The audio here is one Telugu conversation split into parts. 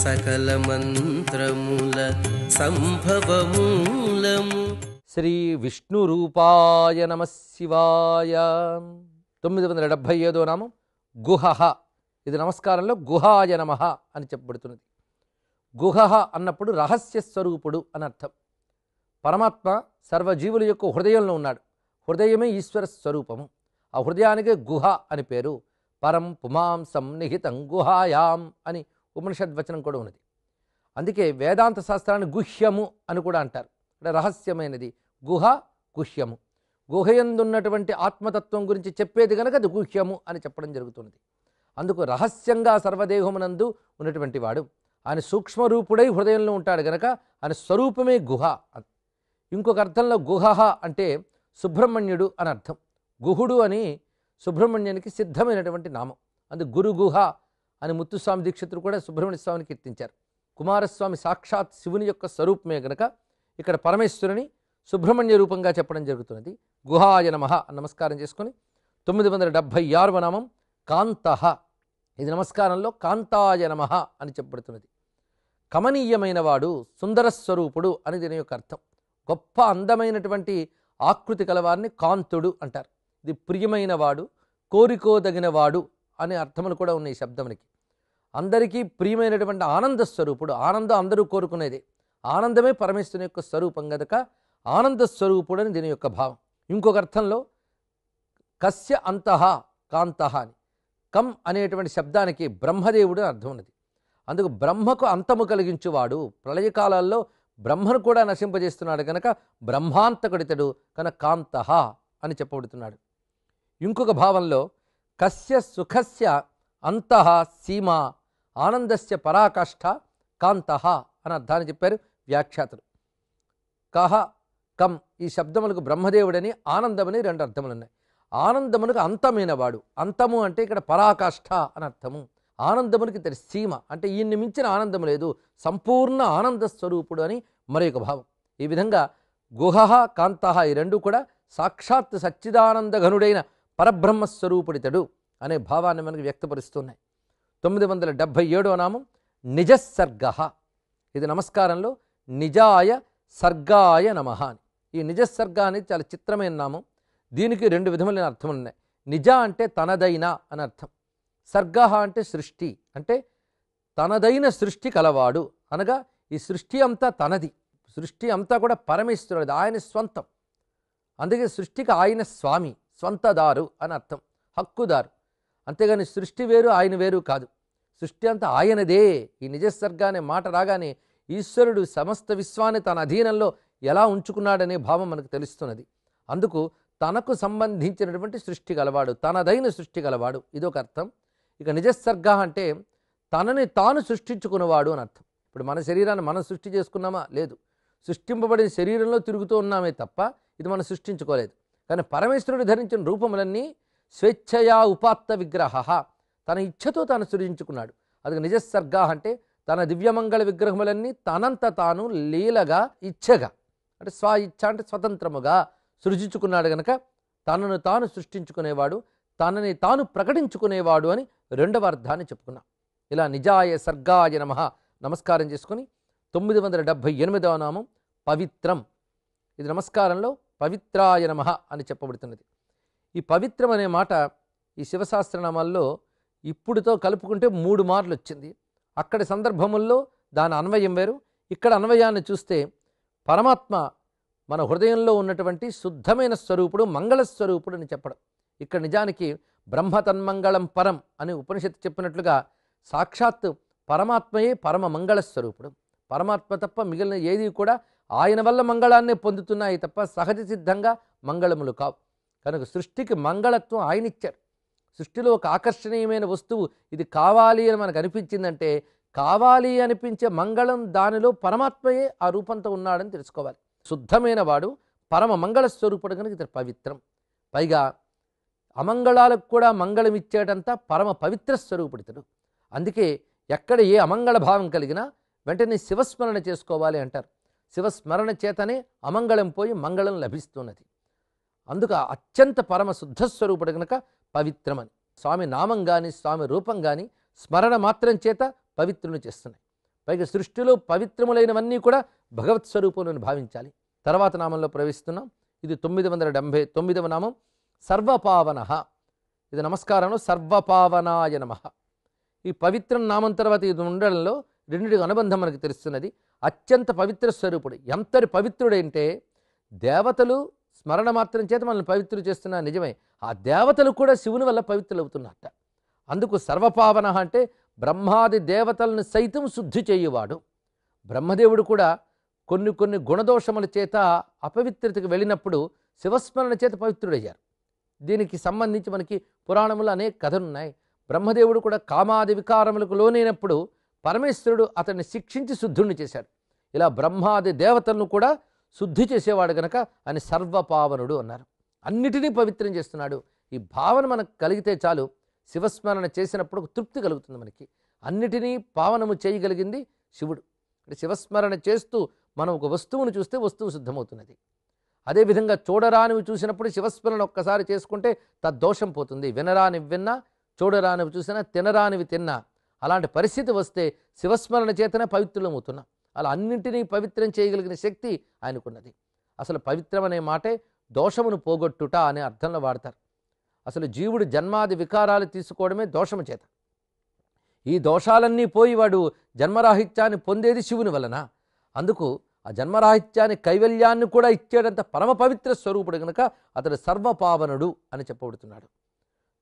సకల మంత్రముల సంభవమూలము. శ్రీ విష్ణు రూపాయ నమ శివాయ. తొమ్మిది వందల డెబ్భై ఐదో నామం గుహ ఇది నమస్కారంలో గుహాయ నమ అని చెప్పబడుతున్నది. గుహ అన్నప్పుడు రహస్య స్వరూపుడు అని అర్థం. పరమాత్మ సర్వజీవుల యొక్క హృదయంలో ఉన్నాడు. హృదయమే ఈశ్వర స్వరూపము. ఆ హృదయానికే గుహ అని పేరు. పరం పుమాంసం నిహితం గుహాయాం అని ఉపనిషద్వచనం కూడా ఉన్నది. అందుకే వేదాంత శాస్త్రాన్ని గుహ్యము అని కూడా అంటారు. అంటే రహస్యమైనది. గుహ గుహ్యము. గుహయందున్నటువంటి ఆత్మతత్వం గురించి చెప్పేది కనుక అది గుహ్యము అని చెప్పడం జరుగుతున్నది. అందుకు రహస్యంగా సర్వదేహమునందు ఉన్నటువంటి వాడు ఆయన సూక్ష్మరూపుడై హృదయంలో ఉంటాడు గనక ఆయన స్వరూపమే గుహ ఇంకొక అర్థంలో గుహ అంటే సుబ్రహ్మణ్యుడు అని అర్థం. గుహుడు అని సుబ్రహ్మణ్యానికి సిద్ధమైనటువంటి నామం. అందు గురు గుహ అని ముత్తుస్వామి దీక్షితులు కూడా సుబ్రహ్మణ్య స్వామిని కీర్తించారు. కుమారస్వామి సాక్షాత్ శివుని యొక్క స్వరూపమే గనక ఇక్కడ పరమేశ్వరుని సుబ్రహ్మణ్య రూపంగా చెప్పడం జరుగుతున్నది. గుహాయ నమః నమస్కారం చేసుకొని తొమ్మిది వందల డెబ్భై ఆరవ నామం కాంతః. ఇది నమస్కారంలో కాంతాయ నమః అని చెప్పబడుతున్నది. కమనీయమైన వాడు సుందర స్వరూపుడు అని దీని యొక్క అర్థం. గొప్ప అందమైనటువంటి ఆకృతి కలవారిని కాంతుడు అంటారు. ఇది ప్రియమైన వాడు కోరికోదగిన వాడు అనే అర్థములు కూడా ఉన్నాయి ఈ శబ్దమునికి అందరికీ ప్రియమైనటువంటి ఆనంద స్వరూపుడు ఆనందం అందరూ కోరుకునేదే. ఆనందమే పరమేశ్వరుని యొక్క స్వరూపం గదక ఆనంద స్వరూపుడు అని దీని యొక్క భావం. ఇంకొక అర్థంలో కస్య అంతః కాంతః అని. కం అనేటువంటి శబ్దానికి బ్రహ్మదేవుడు అని అర్థం ఉన్నది. అందుకు బ్రహ్మకు అంతము కలిగించువాడు ప్రళయకాలాల్లో బ్రహ్మను కూడా నశింపజేస్తున్నాడు కనుక బ్రహ్మాంతకుడితడు కనుక కాంతః అని చెప్పబడుతున్నాడు. ఇంకొక భావంలో కస్య సుఖస్య అంతః సీమ ఆనందస్య పరాకాష్ఠ కాంతః అని అర్థాన్ని చెప్పారు వ్యాఖ్యాతలు. కహ కం ఈ శబ్దములకు బ్రహ్మదేవుడని ఆనందమని రెండు అర్థములు ఉన్నాయి ఆనందమునకు అంతమైన వాడు అంతము అంటే ఇక్కడ పరాకాష్ఠ అని అర్థము. ఆనందమునికి ఇతడి సీమ అంటే ఈయన్ని మించిన ఆనందం లేదు సంపూర్ణ ఆనంద స్వరూపుడు అని మరొక భావం. ఈ విధంగా గుహ కాంత ఈ రెండు కూడా సాక్షాత్ సచ్చిదానంద ఘనుడైన పరబ్రహ్మస్వరూపుడితడు అనే భావాన్ని మనకు వ్యక్తపరుస్తున్నాయి. తొమ్మిది వందల డెబ్భై ఏడో నామం నిజస్సర్గ. ఇది నమస్కారంలో నిజాయ సర్గాయ నమ అని. ఈ నిజస్సర్గ అనేది చాలా చిత్రమైన నామం. దీనికి రెండు విధములైన అర్థం ఉన్నాయి. నిజ అంటే తనదైన అని అర్థం. సర్గ అంటే సృష్టి. అంటే తనదైన సృష్టి కలవాడు. అనగా ఈ సృష్టి అంతా తనది. సృష్టి అంతా కూడా పరమేశ్వరుడు ఆయన స్వంతం. అందుకే సృష్టికి ఆయన స్వామి స్వంతదారు అని అర్థం. హక్కుదారు. అంతేగాని సృష్టి వేరు ఆయన వేరు కాదు. సృష్టి అంతా ఆయనదే. ఈ నిజస్వర్గానే అనే మాట రాగానే ఈశ్వరుడు సమస్త విశ్వాన్ని తన అధీనంలో ఎలా ఉంచుకున్నాడనే భావం మనకు తెలుస్తున్నది. అందుకు తనకు సంబంధించినటువంటి సృష్టి గలవాడు తనదైన సృష్టి గలవాడు ఇదొక అర్థం. ఇక నిజస్వర్గ అంటే తనని తాను సృష్టించుకున్నవాడు అని అర్థం. ఇప్పుడు మన శరీరాన్ని మనం సృష్టి చేసుకున్నామా? లేదు. సృష్టింపబడిన శరీరంలో తిరుగుతూ ఉన్నామే తప్ప ఇది మనం సృష్టించుకోలేదు. కానీ పరమేశ్వరుడు ధరించిన రూపములన్నీ స్వేచ్ఛయా ఉపాత్త విగ్రహ. తన ఇచ్ఛతో తాను సృజించుకున్నాడు. అది నిజసర్గ అంటే తన దివ్యమంగళ విగ్రహములన్నీ తనంత తాను లీలగా ఇచ్ఛగా అంటే స్వ ఇచ్ఛ అంటే స్వతంత్రముగా సృజించుకున్నాడు గనక తనను తాను సృష్టించుకునేవాడు తనని తాను ప్రకటించుకునేవాడు అని రెండవ అర్థాన్ని చెప్పుకున్నాం. ఇలా నిజాయ సర్గాయ నమ నమస్కారం చేసుకుని తొమ్మిది వందల డెబ్భై ఎనిమిదవ నామం పవిత్రం. ఇది నమస్కారంలో పవిత్రాయ నమ అని చెప్పబడుతున్నది. ఈ పవిత్రం అనే మాట ఈ శివశాస్త్రనామాల్లో ఇప్పుడుతో కలుపుకుంటే మూడు మార్లు వచ్చింది. అక్కడి సందర్భముల్లో దాని అన్వయం వేరు. ఇక్కడ అన్వయాన్ని చూస్తే పరమాత్మ మన హృదయంలో ఉన్నటువంటి శుద్ధమైన స్వరూపుడు మంగళ స్వరూపుడు అని చెప్పడం. ఇక్కడ నిజానికి బ్రహ్మ తన్మంగళం పరం అని ఉపనిషత్తు చెప్పినట్లుగా సాక్షాత్ పరమాత్మయే పరమ మంగళ స్వరూపుడు. పరమాత్మ తప్ప మిగిలిన ఏది కూడా ఆయన వల్ల మంగళాన్నే పొందుతున్నాయి తప్ప సహజ సిద్ధంగా మంగళములు కావు. కనుక సృష్టికి మంగళత్వం ఆయన ఇచ్చారు సృష్టిలో ఒక ఆకర్షణీయమైన వస్తువు ఇది కావాలి అని మనకు అనిపించిందంటే కావాలి అనిపించే మంగళం దానిలో పరమాత్మయే ఆ రూపంతో ఉన్నాడని తెలుసుకోవాలి. శుద్ధమైన వాడు పరమ మంగళ స్వరూపుడు కనుక ఇతడు పవిత్రం. పైగా అమంగళాలకు కూడా మంగళం ఇచ్చేటంతా పరమ పవిత్ర స్వరూపుడితడు అందుకే ఎక్కడ ఏ అమంగళ భావం కలిగినా వెంటనే శివస్మరణ చేసుకోవాలి అంటారు. శివస్మరణ చేతనే అమంగళం పోయి మంగళం లభిస్తున్నది. అందుకు అత్యంత పరమ శుద్ధస్వరూపుడు కనుక పవిత్రమని. స్వామి నామం కానీ స్వామి రూపం కానీ స్మరణ మాత్రం చేత పవిత్రుని చేస్తున్నాయి. పైగా సృష్టిలో పవిత్రములైనవన్నీ కూడా భగవత్ స్వరూపంలో భావించాలి. తర్వాత నామంలో ప్రవేశిస్తున్నాం. ఇది తొమ్మిది వందల డెంభై తొమ్మిదవ నామం సర్వపావన. ఇది నమస్కారంలో సర్వపావనాయ నమ. ఈ పవిత్ర నామం తర్వాత ఇది ఉండడంలో రెండింటికి అనుబంధం మనకు తెలుస్తున్నది. అత్యంత పవిత్ర స్వరూపుడు. ఎంతటి పవిత్రుడంటే దేవతలు స్మరణ మాత్రం చేత మనల్ని పవిత్రులు చేస్తున్నా నిజమే. ఆ దేవతలు కూడా శివుని వల్ల పవిత్రులు అవుతున్నట్ట అందుకు సర్వపావన అంటే బ్రహ్మాది దేవతలను సైతం శుద్ధి చేయువాడు. బ్రహ్మదేవుడు కూడా కొన్ని కొన్ని గుణదోషముల చేత అపవిత్రతకు వెళ్ళినప్పుడు శివస్మరణ చేత పవిత్రుడయ్యారు. దీనికి సంబంధించి మనకి పురాణములు అనేక కథలు ఉన్నాయి బ్రహ్మదేవుడు కూడా కామాది వికారములకు లోనైనప్పుడు పరమేశ్వరుడు అతన్ని శిక్షించి శుద్ధుణ్ణి చేశాడు. ఇలా బ్రహ్మాది దేవతలను కూడా శుద్ధి చేసేవాడు గనక అని సర్వపావనుడు అన్నారు. అన్నిటినీ పవిత్రం చేస్తున్నాడు. ఈ భావన మనకు కలిగితే చాలు. శివస్మరణ చేసినప్పుడు ఒక తృప్తి కలుగుతుంది మనకి. అన్నిటినీ పావనము చేయగలిగింది శివుడు. అంటే శివస్మరణ చేస్తూ మనం ఒక వస్తువును చూస్తే వస్తువు సిద్ధమవుతున్నది. అదేవిధంగా చూడరానివి చూసినప్పుడు శివస్మరణ ఒక్కసారి చేసుకుంటే తద్దోషం పోతుంది. వినరానివి విన్నా చూడరానివి చూసినా తినరానివి తిన్నా అలాంటి పరిస్థితి వస్తే శివస్మరణ చేతనే పవిత్రులమవుతున్నాం. అలా అన్నింటినీ పవిత్రం చేయగలిగిన శక్తి ఆయనకున్నది. అసలు పవిత్రం అనే మాటే దోషమును పోగొట్టుట అనే అర్థంలో వాడతారు. అసలు జీవుడు జన్మాది వికారాలు తీసుకోవడమే దోషము చేత. ఈ దోషాలన్నీ పోయి వాడు జన్మరాహిత్యాన్ని పొందేది శివుని వలన. అందుకు ఆ జన్మరాహిత్యాన్ని కైవల్యాన్ని కూడా ఇచ్చేటంత పరమ పవిత్ర స్వరూపుడు గనుక అతడు సర్వపావనుడు అని చెప్పబడుతున్నాడు.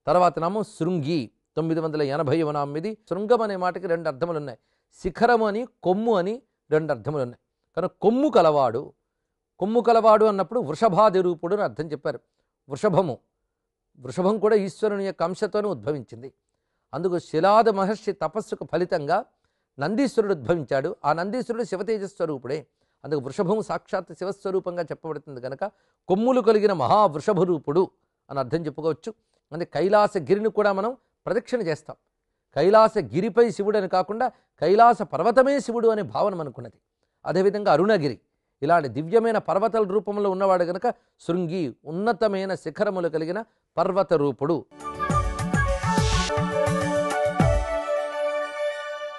తర్వాత నామం శృంగి తొమ్మిది వందల ఎనభై నామం శృంగం అనే మాటకి రెండు అర్థములు ఉన్నాయి శిఖరము అని కొమ్ము అని రెండు అర్థములు ఉన్నాయి. కనుక కొమ్ము కలవాడు కొమ్ము కలవాడు అన్నప్పుడు వృషభాది రూపుడు అని అర్థం చెప్పారు. వృషభము వృషభం కూడా ఈశ్వరుని యొక్క అంశతోనే ఉద్భవించింది. అందుకు శిలాద మహర్షి తపస్సుకు ఫలితంగా నందీశ్వరుడు ఉద్భవించాడు. ఆ నందీశ్వరుడు శివతేజస్వరూపుడే. అందుకు వృషభము సాక్షాత్ శివస్వరూపంగా చెప్పబడుతుంది కనుక కొమ్ములు కలిగిన మహావృషభరూపుడు అని అర్థం చెప్పుకోవచ్చు. అందుకే కైలాసగిరిని కూడా మనం ప్రదక్షిణ చేస్తాం. కైలాస గిరిపై శివుడు అని కాకుండా కైలాస పర్వతమే శివుడు అనే భావన మనకున్నది. అదేవిధంగా అరుణగిరి ఇలాంటి దివ్యమైన పర్వతాల రూపంలో ఉన్నవాడు గనక శృంగి ఉన్నతమైన శిఖరములు కలిగిన పర్వత రూపుడు